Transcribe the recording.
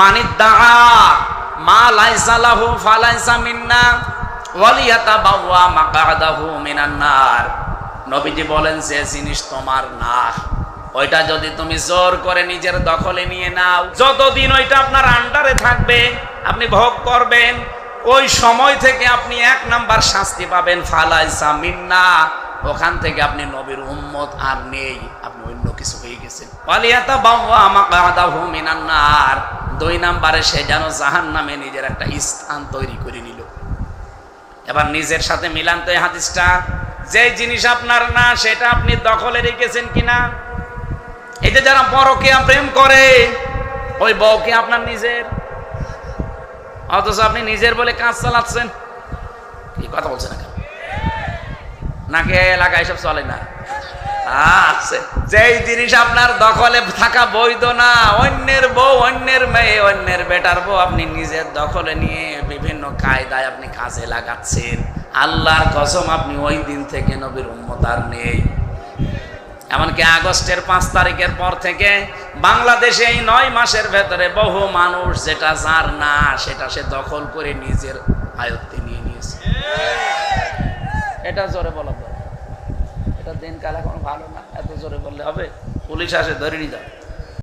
মানিদ্দা মা লাইসা লাহু ফালাইসা ওয়ালিয়াতা বলেন জিনিস তোমার না, ওইটা যদি তুমি জোর করে নিজের দখলে নিয়ে নাও, যতদিন ওইটা আপনার আন্ডারে থাকবে, আপনি ভোগ করবেন, ওই সময় থেকে আপনি এক নাম্বার শাস্তি পাবেন, ফালাইসা মিন্না। ওখান থেকে আপনি নবীর উম্মত আর নেই, আপনি অন্য কিছু হয়ে গেছেন। বাওয়া মাকাদাহু মিনান নার। দুই নাম্বারে সে যেন জাহান নামে নিজের একটা স্থান তৈরি করে নিল। এবার নিজের সাথে মিলান তো এই হাদিসটা। যে জিনিস আপনার না, সেটা আপনি দখলে রেখেছেন কিনা? এই যে যারা পরকে প্রেম করে, ওই বউকে আপনার নিজের? অথচ আপনি নিজের বলে কাজ চালাচ্ছেন? কি কথা বলছেন নাকি এলাকায় এসব চলে না? যেই জিনিস আপনার দখলে থাকা বৈধ না, অন্যের বউ, অন্যের মেয়ে, অন্যের বেটার বউ আপনি নিজের দখলে নিয়ে বিভিন্ন কায়দায় আপনি কাজে লাগাচ্ছেন। আল্লাহর কসম, আপনি ওই দিন থেকে নবীর উম্মতার নেই। এমনকি আগস্টের পাঁচ তারিখের পর থেকে বাংলাদেশে এই নয় মাসের ভেতরে বহু মানুষ যেটা যার না, সেটা সে দখল করে নিজের আয়ত্তে নিয়ে নিয়েছে। এটা জোরে বলা এটা দিনকাল এখন ভালো না এত জোরে বললে হবে। পুলিশ আসে ধরে নিতে যাবে।